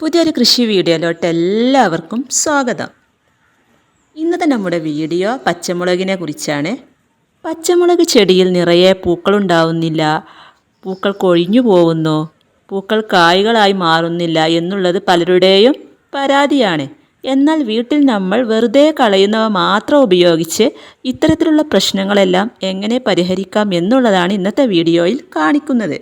പുതിയൊരു കൃഷി വീഡിയോയിലോട്ട് എല്ലാവർക്കും സ്വാഗതം. ഇന്നത്തെ നമ്മുടെ വീഡിയോ പച്ചമുളകിനെ കുറിച്ചാണ്. പച്ചമുളക് ചെടിയിൽ നിറയെ പൂക്കൾ പൂക്കളുണ്ടാവുന്നില്ല പൂക്കൾ കൊഴിഞ്ഞു പോകുന്നു. പൂക്കൾ കായ്കളായി മാറുന്നില്ല എന്നുള്ളത് പലരുടെയും പരാതിയാണ്. എന്നാൽ വീട്ടിൽ നമ്മൾ വെറുതെ കളയുന്നവ മാത്രം ഉപയോഗിച്ച് ഇത്തരത്തിലുള്ള പ്രശ്നങ്ങളെല്ലാം എങ്ങനെ പരിഹരിക്കാം എന്നുള്ളതാണ് ഇന്നത്തെ വീഡിയോയിൽ കാണിക്കുന്നത്.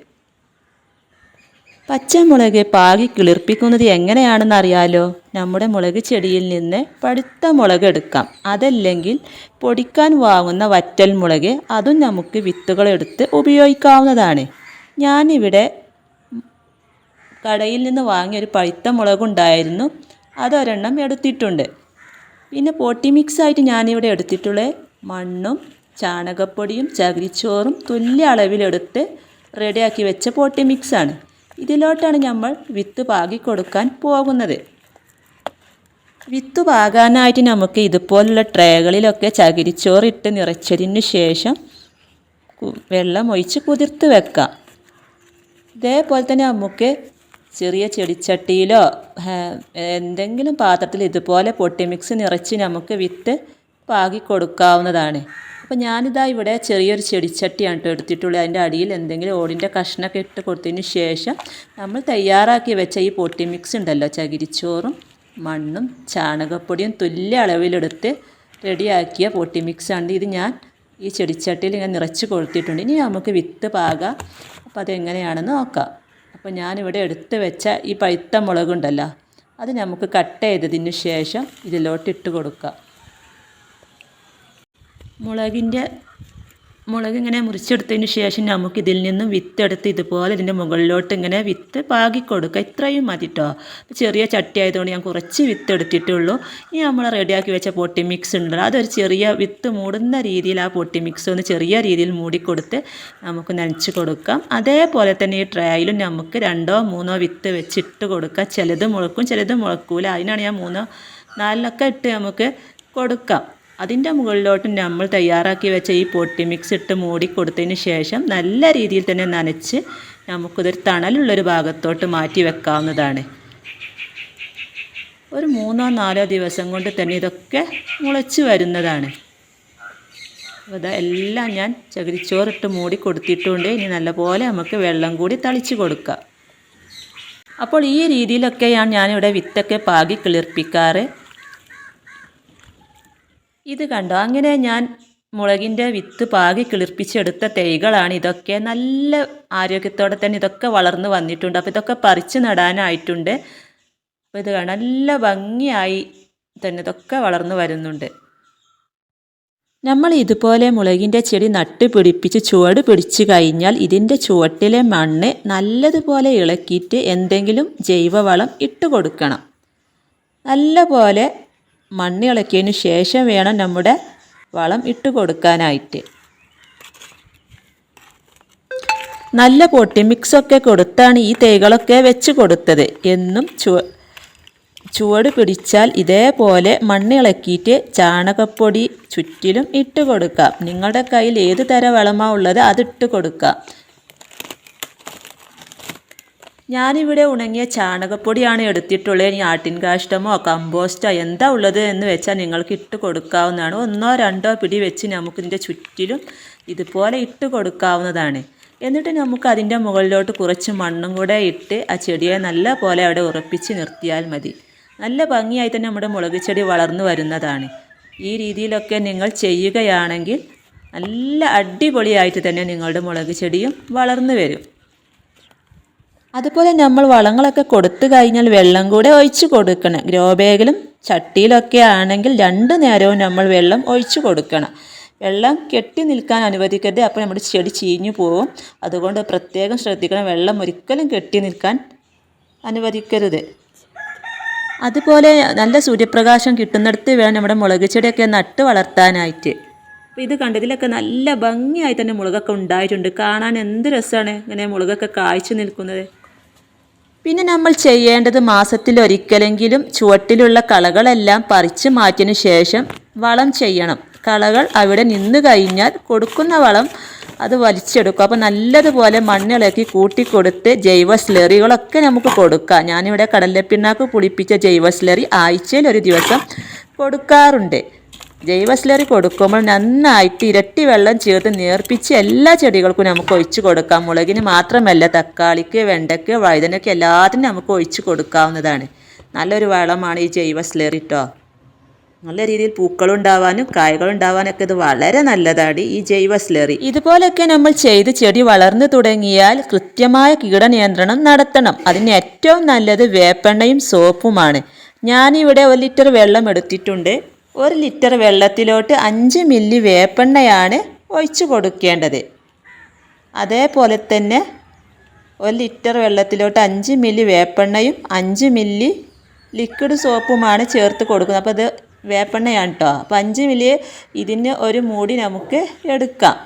പച്ചമുളക് പാകി കിളിർപ്പിക്കുന്നത് എങ്ങനെയാണെന്ന് അറിയാലോ നമ്മുടെ മുളക് ചെടിയിൽ നിന്ന് പഴുത്ത മുളക് എടുക്കാം. അതല്ലെങ്കിൽ പൊടിക്കാൻ വാങ്ങുന്ന വറ്റൽ മുളക് അതും നമുക്ക് വിത്തുകളെടുത്ത് ഉപയോഗിക്കാവുന്നതാണ്. ഞാനിവിടെ കടയിൽ നിന്ന് വാങ്ങിയ ഒരു പഴുത്ത മുളകുണ്ടായിരുന്നു അതൊരെണ്ണം എടുത്തിട്ടുണ്ട്. പിന്നെ പോട്ടി മിക്സ് ആയിട്ട് ഞാനിവിടെ എടുത്തിട്ടുള്ള മണ്ണും ചാണകപ്പൊടിയും ചകിരിച്ചോറും തുല്യ അളവിലെടുത്ത് റെഡിയാക്കി വെച്ച പോട്ടി മിക്സാണ്. ഇതിലോട്ടാണ് നമ്മൾ വിത്ത് പാകി കൊടുക്കാൻ പോകുന്നത്. വിത്ത് പാകാനായിട്ട് നമുക്ക് ഇതുപോലുള്ള ട്രേകളിലൊക്കെ ചകിരിച്ചോറിട്ട് നിറച്ചതിന് ശേഷം വെള്ളം ഒഴിച്ച് കുതിർത്ത് വെക്കാം. ഇതേപോലെ തന്നെ നമുക്ക് ചെറിയ ചെടിച്ചട്ടിയിലോ എന്തെങ്കിലും പാത്രത്തിൽ ഇതുപോലെ പൊട്ടിമിക്സ് നിറച്ച് നമുക്ക് വിത്ത് പാകി കൊടുക്കാവുന്നതാണ്. അപ്പോൾ ഞാനിതാ ഇവിടെ ചെറിയൊരു ചെടിച്ചട്ടിയാണ് കേട്ടോ എടുത്തിട്ടുള്ളത്. അതിന്റെ അടിയിൽ എന്തെങ്കിലും ഓടിന്റെ കഷ്ണമൊക്കെ ഇട്ട് കൊടുത്തതിന് ശേഷം നമ്മൾ തയ്യാറാക്കി വെച്ച ഈ പൊട്ടി മിക്സ് ഉണ്ടല്ലോ ചകിരിച്ചോറും മണ്ണും ചാണകപ്പൊടിയും തുല്യ അളവിലെടുത്ത് റെഡിയാക്കിയ പൊട്ടി മിക്സാണ് ഇത് ഞാൻ ഈ ചെടിച്ചട്ടിയിൽ ഇങ്ങനെ നിറച്ച് കൊടുത്തിട്ടുണ്ട് ഇനി നമുക്ക് വിത്ത് പാകാം. അപ്പോൾ അതെങ്ങനെയാണെന്ന് നോക്കാം. അപ്പോൾ ഞാനിവിടെ എടുത്ത് വെച്ച ഈ പഴുത്ത മുളകുണ്ടല്ലോ അത് നമുക്ക് കട്ട് ചെയ്തതിന് ശേഷം ഇതിലോട്ട് ഇട്ട് കൊടുക്കാം. മുളകിന്റെ മുളക് ഇങ്ങനെ മുറിച്ചെടുത്തതിന് ശേഷം നമുക്ക് ഇതിൽ നിന്നും വിത്തെടുത്ത് ഇതുപോലെ ഇതിന്റെ മുകളിലോട്ട് ഇങ്ങനെ വിത്ത് പാകി കൊടുക്കുക. ഇത്രയും മതി കേട്ടോ ചെറിയ ചട്ടി ആയതുകൊണ്ട് ഞാൻ കുറച്ച് വിത്ത് എടുത്തിട്ടുള്ളൂ ഇനി നമ്മൾ റെഡിയാക്കി വെച്ച പൊട്ടി മിക്സ് ഉണ്ടല്ലോ. അതൊരു ചെറിയ വിത്ത് മൂടുന്ന രീതിയിൽ ആ പൊട്ടി മിക്സ് ഒന്ന് ചെറിയ രീതിയിൽ മൂടിക്കൊടുത്ത് നമുക്ക് നനച്ച് കൊടുക്കാം. അതേപോലെ തന്നെ ഈ ട്രേയിലും നമുക്ക് രണ്ടോ മൂന്നോ വിത്ത് വെച്ചിട്ട് കൊടുക്കാം. ചിലത് മുളക്കും ചിലത് മുളക്കൂല. അതിനാണ് ഞാൻ മൂന്നോ നാലിലൊക്കെ ഇട്ട് നമുക്ക് കൊടുക്കാം. അതിന്റെ മുകളിലോട്ട് നമ്മൾ തയ്യാറാക്കി വെച്ച ഈ പൊട്ടി മിക്സ് ഇട്ട് മൂടി കൊടുത്തതിന് ശേഷം നല്ല രീതിയിൽ തന്നെ നനച്ച് നമുക്കിതൊരു തണലുള്ളൊരു ഭാഗത്തോട്ട് മാറ്റി വെക്കാവുന്നതാണ്. ഒരു മൂന്നോ നാലോ ദിവസം കൊണ്ട് തന്നെ ഇതൊക്കെ മുളച്ച് വരുന്നതാണ്. അപ്പോൾ എല്ലാം ഞാൻ ചകിരിച്ചോറിട്ട് മൂടി കൊടുത്തിട്ടുണ്ട്. ഇനി നല്ലപോലെ നമുക്ക് വെള്ളം കൂടി തളിച്ച് കൊടുക്കാം. അപ്പോൾ ഈ രീതിയിലൊക്കെയാണ് ഞാനിവിടെ വിത്തൊക്കെ പാകി കിളിർപ്പിക്കാറ്. ഇത് കണ്ടോ? അങ്ങനെ ഞാൻ മുളകിന്റെ വിത്ത് പാകി കിളിർപ്പിച്ചെടുത്ത തൈകളാണ് ഇതൊക്കെ. നല്ല ആരോഗ്യത്തോടെ തന്നെ ഇതൊക്കെ വളർന്നു വന്നിട്ടുണ്ട്. അപ്പോൾ ഇതൊക്കെ പറിച്ച് നടാനായിട്ടുണ്ട്. അപ്പോൾ ഇത് നല്ല ഭംഗിയായി തന്നെ ഇതൊക്കെ വളർന്നു വരുന്നുണ്ട്. നമ്മൾ ഇതുപോലെ മുളകിന്റെ ചെടി നട്ട് പിടിപ്പിച്ച് ചുവട് പിടിച്ച് കഴിഞ്ഞാൽ ഇതിന്റെ ചുവട്ടിലെ മണ്ണ് നല്ലതുപോലെ ഇളക്കിയിട്ട് എന്തെങ്കിലും ജൈവവളം ഇട്ട് കൊടുക്കണം. നല്ലപോലെ മണ്ണ് ഇളക്കിയതിന് ശേഷം വേണം നമ്മുടെ വളം ഇട്ട് കൊടുക്കാനായിട്ട്. നല്ല പൊട്ടി മിക്സൊക്കെ കൊടുത്താണ് ഈ തൈകളൊക്കെ വെച്ച് കൊടുത്തത്. എന്നും ചുവ ചുവട് പിടിച്ചാൽ ഇതേപോലെ മണ്ണ് ഇളക്കിയിട്ട് ചാണകപ്പൊടി ചുറ്റിലും ഇട്ട് കൊടുക്കാം. നിങ്ങളുടെ കയ്യിൽ ഏത് തരം വളമാണ് ഉള്ളത് അതിട്ട് കൊടുക്കാം. ഞാനിവിടെ ഉണങ്ങിയ ചാണകപ്പൊടിയാണ് എടുത്തിട്ടുള്ളത്. ഇനി ആട്ടിൻ കാഷ്ടമോ കമ്പോസ്റ്റോ എന്താ ഉള്ളത് എന്ന് വെച്ചാൽ നിങ്ങൾക്ക് ഇട്ട് കൊടുക്കാവുന്നതാണ്. ഒന്നോ രണ്ടോ പിടി വെച്ച് നമുക്ക് ഇതിന്റെ ചുറ്റിലും ഇതുപോലെ ഇട്ട് കൊടുക്കാവുന്നതാണ്. എന്നിട്ട് നമുക്ക് അതിന്റെ മുകളിലോട്ട് കുറച്ച് മണ്ണും കൂടെ ഇട്ട് ആ ചെടിയെ നല്ല പോലെ അവിടെ ഉറപ്പിച്ച് നിർത്തിയാൽ മതി. നല്ല ഭംഗിയായി തന്നെ നമ്മുടെ മുളക് ചെടി വളർന്നു വരുന്നതാണ്. ഈ രീതിയിലൊക്കെ നിങ്ങൾ ചെയ്യുകയാണെങ്കിൽ നല്ല അടിപൊളിയായിട്ട് തന്നെ നിങ്ങളുടെ മുളക് ചെടിയും വളർന്നു വരും. അതുപോലെ നമ്മൾ വളങ്ങളൊക്കെ കൊടുത്തു കഴിഞ്ഞാൽ വെള്ളം കൂടെ ഒഴിച്ച് കൊടുക്കണം. ഗ്രോ ബാഗിലും ചട്ടിയിലൊക്കെ ആണെങ്കിൽ രണ്ട് നേരവും നമ്മൾ വെള്ളം ഒഴിച്ച് കൊടുക്കണം. വെള്ളം കെട്ടി നിൽക്കാൻ അനുവദിക്കരുത്. അപ്പോൾ നമ്മുടെ ചെടി ചീഞ്ഞു പോവും. അതുകൊണ്ട് പ്രത്യേകം ശ്രദ്ധിക്കണം. വെള്ളം ഒരിക്കലും കെട്ടി നിൽക്കാൻ അനുവദിക്കരുത്. അതുപോലെ നല്ല സൂര്യപ്രകാശം കിട്ടുന്നിടത്ത് വേണം നമ്മുടെ മുളക് ചെടിയൊക്കെ നട്ട് വളർത്താനായിട്ട്. അപ്പോൾ ഇത് കണ്ടതിലൊക്കെ നല്ല ഭംഗിയായി തന്നെ മുളകൊക്കെ ഉണ്ടായിട്ടുണ്ട്. കാണാൻ എന്ത് രസമാണ് ഇങ്ങനെ മുളകൊക്കെ കായ്ച്ചു നിൽക്കുന്നത്. പിന്നെ നമ്മൾ ചെയ്യേണ്ടത് മാസത്തിൽ ഒരിക്കലെങ്കിലും ചുവട്ടിലുള്ള കളകളെല്ലാം പറിച്ചു മാറ്റിയതിനു ശേഷം വളം ചെയ്യണം. കളകൾ അവിടെ നിന്ന് കഴിഞ്ഞാൽ കൊടുക്കുന്ന വളം അത് വലിച്ചെടുക്കും. അപ്പോൾ നല്ലതുപോലെ മണ്ണിളക്കി കൂട്ടിക്കൊടുത്ത് ജൈവ സ്ലറികളൊക്കെ നമുക്ക് കൊടുക്കാം. ഞാനിവിടെ കടലപ്പിണ്ണാക്ക് പുളിപ്പിച്ച ജൈവ സ്ലറി ആഴ്ചയിൽ ഒരു ദിവസം കൊടുക്കാറുണ്ട്. ജൈവ സ്ലറി കൊടുക്കുമ്പോൾ നന്നായിട്ട് ഇരട്ടി വെള്ളം ചേർത്ത് നേർപ്പിച്ച് എല്ലാ ചെടികൾക്കും നമുക്ക് ഒഴിച്ചു കൊടുക്കാം. മുളകിന് മാത്രമല്ല തക്കാളിക്ക് വെണ്ടയ്ക്ക് വഴുതനയ്ക്ക് എല്ലാത്തിനും നമുക്ക് ഒഴിച്ചു കൊടുക്കാവുന്നതാണ്. നല്ലൊരു വളമാണ് ഈ ജൈവ സ്ലറി കേട്ടോ നല്ല രീതിയിൽ പൂക്കളുണ്ടാവാനും കായകളുണ്ടാവാനൊക്കെ ഇത് വളരെ നല്ലതാണ് ഈ ജൈവ സ്ലറി ഇതുപോലെയൊക്കെ നമ്മൾ ചെയ്ത് ചെടി വളർന്നു തുടങ്ങിയാൽ കൃത്യമായ കീടനിയന്ത്രണം നടത്തണം. അതിന് ഏറ്റവും നല്ലത് വേപ്പെണ്ണയും സോപ്പുമാണ്. ഞാനിവിടെ ഒരു ലിറ്റർ വെള്ളം എടുത്തിട്ടുണ്ട്. ഒരു ലിറ്റർ വെള്ളത്തിലോട്ട് അഞ്ച് മില്ലി വേപ്പെണ്ണയാണ് ഒഴിച്ചു കൊടുക്കേണ്ടത്. അതേപോലെ തന്നെ ഒരു ലിറ്റർ വെള്ളത്തിലോട്ട് അഞ്ച് മില്ലി വേപ്പെണ്ണയും അഞ്ച് മില്ലി ലിക്വിഡ് സോപ്പുമാണ് ചേർത്ത് കൊടുക്കുന്നത്. അപ്പോൾ ഇത് വേപ്പെണ്ണയാണ് കേട്ടോ. അപ്പോൾ അഞ്ച് മില്ലി ഇതിന് ഒരു മൂടി നമുക്ക് എടുക്കാം.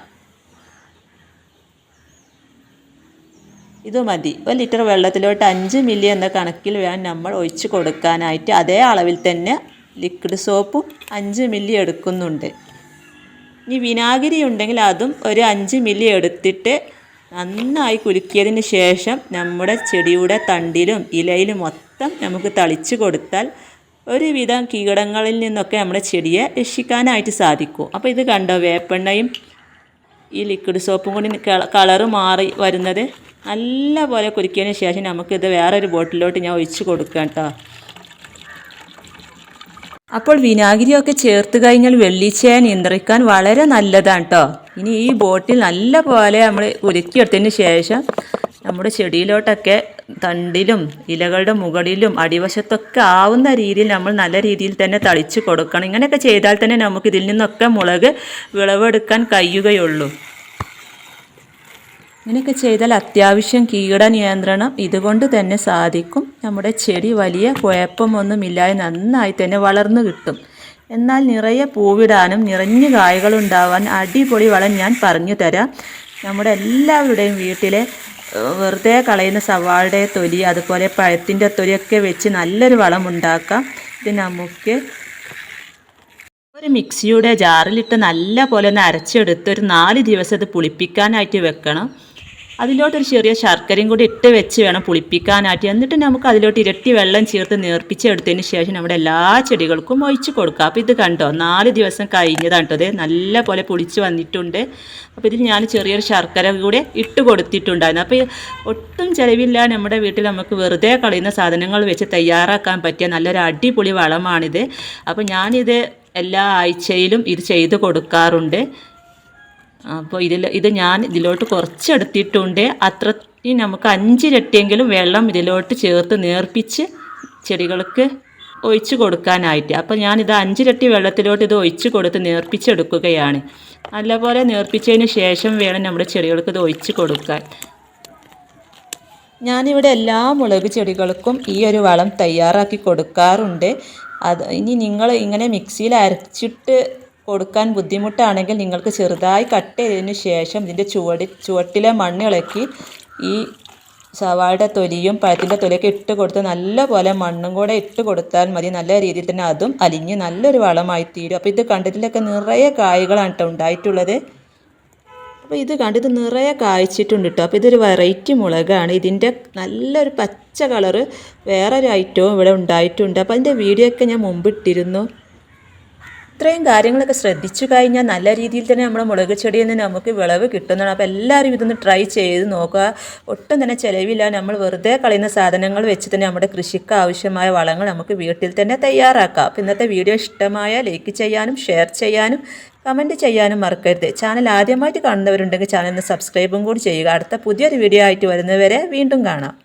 ഇത് മതി. ഒരു ലിറ്റർ വെള്ളത്തിലോട്ട് അഞ്ച് മില്ലി എന്ന കണക്കിൽ വേണം നമ്മൾ ഒഴിച്ച് കൊടുക്കാനായിട്ട്. അതേ അളവിൽ തന്നെ ലിക്വിഡ് സോപ്പും അഞ്ച് മില്ലി എടുക്കുന്നുണ്ട്. ഇനി വിനാഗിരി ഉണ്ടെങ്കിൽ അതും ഒരു അഞ്ച് മില്ലി എടുത്തിട്ട് നന്നായി കുലുക്കിയതിന് ശേഷം നമ്മുടെ ചെടിയുടെ തണ്ടിലും ഇലയിലും മൊത്തം നമുക്ക് തളിച്ച് കൊടുത്താൽ ഒരുവിധം കീടങ്ങളിൽ നിന്നൊക്കെ നമ്മുടെ ചെടിയെ രക്ഷിക്കാനായിട്ട് സാധിക്കും. അപ്പോൾ ഇത് കണ്ടോ വേപ്പെണ്ണയും ഈ ലിക്വിഡ് സോപ്പും കൂടി കളറ് മാറി വരുന്നത് നല്ല പോലെ കുലുക്കിയതിന് ശേഷം നമുക്കിത് വേറൊരു ബോട്ടിലോട്ട് ഞാൻ ഒഴിച്ച് കൊടുക്കാം കേട്ടോ. അപ്പോൾ വിനാഗിരിയൊക്കെ ചേർത്ത് കഴിഞ്ഞാൽ വെള്ളിച്ചയെ നിയന്ത്രിക്കാൻ വളരെ നല്ലതാണ് കേട്ടോ ഇനി ഈ ബോട്ടിൽ നല്ല പോലെ നമ്മൾ ഉരുക്കിയെടുത്തതിന് ശേഷം നമ്മുടെ ചെടിയിലോട്ടൊക്കെ തണ്ടിലും ഇലകളുടെ മുകളിലും അടിവശത്തൊക്കെ ആവുന്ന രീതിയിൽ നമ്മൾ നല്ല രീതിയിൽ തന്നെ തളിച്ച് കൊടുക്കണം. ഇങ്ങനെയൊക്കെ ചെയ്താൽ തന്നെ നമുക്ക് ഇതിൽ നിന്നൊക്കെ മുളക് വിളവെടുക്കാൻ കഴിയുകയുള്ളൂ. ഇങ്ങനെയൊക്കെ ചെയ്താൽ അത്യാവശ്യം കീടനിയന്ത്രണം ഇതുകൊണ്ട് തന്നെ സാധിക്കും. നമ്മുടെ ചെടി വലിയ കുഴപ്പമൊന്നുമില്ലാതെ നന്നായി തന്നെ വളർന്നു കിട്ടും. എന്നാൽ നിറയെ പൂവിടാനും നിറഞ്ഞു കായകളുണ്ടാവാൻ അടിപൊളി വളം ഞാൻ പറഞ്ഞു തരാം. നമ്മുടെ എല്ലാവരുടെയും വീട്ടിലെ വെറുതെ കളയുന്ന സവാളുടെ തൊലി അതുപോലെ പഴത്തിന്റെ തൊലിയൊക്കെ വെച്ച് നല്ലൊരു വളം ഉണ്ടാക്കാം. ഇത് നമുക്ക് ഒരു മിക്സിയുടെ ജാറിലിട്ട് നല്ല പോലെ ഒന്ന് അരച്ചെടുത്ത് ഒരു നാല് ദിവസം ഇത് പുളിപ്പിക്കാനായിട്ട് വെക്കണം. അതിലോട്ടൊരു ചെറിയ ശർക്കരയും കൂടി ഇട്ട് വെച്ച് വേണം പുളിപ്പിക്കാനായിട്ട്. എന്നിട്ട് നമുക്ക് അതിലോട്ട് ഇരട്ടി വെള്ളം ചേർത്ത് നേർപ്പിച്ചെടുത്തതിന് ശേഷം നമ്മുടെ എല്ലാ ചെടികൾക്കും ഒഴിച്ച് കൊടുക്കുക അപ്പോൾ ഇത് കണ്ടോ? നാല് ദിവസം കഴിഞ്ഞതാണ് കേട്ടോ നല്ല പോലെ പുളിച്ച് വന്നിട്ടുണ്ട്. അപ്പോൾ ഇതിൽ ഞാൻ ചെറിയൊരു ശർക്കര കൂടെ ഇട്ട് കൊടുത്തിട്ടുണ്ടായിരുന്നു. അപ്പോൾ ഒട്ടും ചിലവില്ല നമ്മുടെ വീട്ടിൽ നമുക്ക് വെറുതെ കളയുന്ന സാധനങ്ങൾ വെച്ച് തയ്യാറാക്കാൻ പറ്റിയ നല്ലൊരു അടിപൊളി വളമാണിത്. അപ്പോൾ ഞാനിത് എല്ലാ ആഴ്ചയിലും ഇത് ചെയ്ത് കൊടുക്കാറുണ്ട്. അപ്പോൾ ഇതിൽ ഇത് ഞാൻ ഇതിലോട്ട് കുറച്ചെടുത്തിട്ടുണ്ട്. അത്ര നമുക്ക് അഞ്ചിരട്ടിയെങ്കിലും വെള്ളം ഇതിലോട്ട് ചേർത്ത് നേർപ്പിച്ച് ചെടികൾക്ക് ഒഴിച്ചു കൊടുക്കാനായിട്ട്. അപ്പോൾ ഞാനിത് അഞ്ചിരട്ടി വെള്ളത്തിലോട്ട് ഇത് ഒഴിച്ചു കൊടുത്ത് നേർപ്പിച്ചെടുക്കുകയാണ്. നല്ലപോലെ നേർപ്പിച്ചതിന് ശേഷം വേണം നമ്മുടെ ചെടികൾക്ക് ഇത് ഒഴിച്ച് കൊടുക്കാൻ. ഞാനിവിടെ എല്ലാ മുളക് ചെടികൾക്കും ഈ ഒരു വളം തയ്യാറാക്കി കൊടുക്കാറുണ്ട്. അത് ഇനി നിങ്ങൾ ഇങ്ങനെ മിക്സിയിൽ അരച്ചിട്ട് കൊടുക്കാൻ ബുദ്ധിമുട്ടാണെങ്കിൽ നിങ്ങൾക്ക് ചെറുതായി കട്ട് ചെയ്തതിന് ശേഷം ഇതിന്റെ ചുവടി ചുവട്ടിലെ മണ്ണ് ഇളക്കി ഈ സവാളയുടെ തൊലിയും പഴത്തിന്റെ തൊലിയൊക്കെ ഇട്ട് കൊടുത്ത് നല്ലപോലെ മണ്ണും കൂടെ ഇട്ട് കൊടുത്താൽ മതി. നല്ല രീതിയിൽ തന്നെ അതും അലിഞ്ഞ് നല്ലൊരു വളമായി തീരും. അപ്പോൾ ഇത് കണ്ടതിലൊക്കെ നിറയെ കായ്കളാണ് കേട്ടോ ഉണ്ടായിട്ടുള്ളത്. അപ്പോൾ ഇത് കണ്ടിത് നിറയെ കായ്ച്ചിട്ടുണ്ട് കേട്ടോ. അപ്പോൾ ഇതൊരു വെറൈറ്റി മുളകാണ്. ഇതിന്റെ നല്ലൊരു പച്ച കളറ് വേറൊരു ഐറ്റവും ഇവിടെ ഉണ്ടായിട്ടുണ്ട്. അപ്പോൾ അതിന്റെ വീഡിയോ ഒക്കെ ഞാൻ മുമ്പ് ഇട്ടിരുന്നു. ഇത്രയും കാര്യങ്ങളൊക്കെ ശ്രദ്ധിച്ചു കഴിഞ്ഞാൽ നല്ല രീതിയിൽ തന്നെ നമ്മുടെ മുളക് ചെടിയിൽ നിന്ന് നമുക്ക് വിളവ് കിട്ടുന്നതാണ്. അപ്പോൾ എല്ലാവരും ഇതൊന്ന് ട്രൈ ചെയ്ത് നോക്കുക. ഒട്ടും തന്നെ ചിലവില്ല. നമ്മൾ വെറുതെ കളയുന്ന സാധനങ്ങൾ വെച്ച് തന്നെ നമ്മുടെ കൃഷിക്ക് ആവശ്യമായ വളങ്ങൾ നമുക്ക് വീട്ടിൽ തന്നെ തയ്യാറാക്കാം. അപ്പോൾ ഇന്നത്തെ വീഡിയോ ഇഷ്ടമായ ലൈക്ക് ചെയ്യാനും ഷെയർ ചെയ്യാനും കമന്റ് ചെയ്യാനും മറക്കരുത്. ചാനൽ ആദ്യമായിട്ട് കാണുന്നവരുണ്ടെങ്കിൽ ചാനലിന് സബ്സ്ക്രൈബും കൂടി ചെയ്യുക. അടുത്ത പുതിയൊരു വീഡിയോ ആയിട്ട് വരുന്നവരെ വീണ്ടും കാണാം.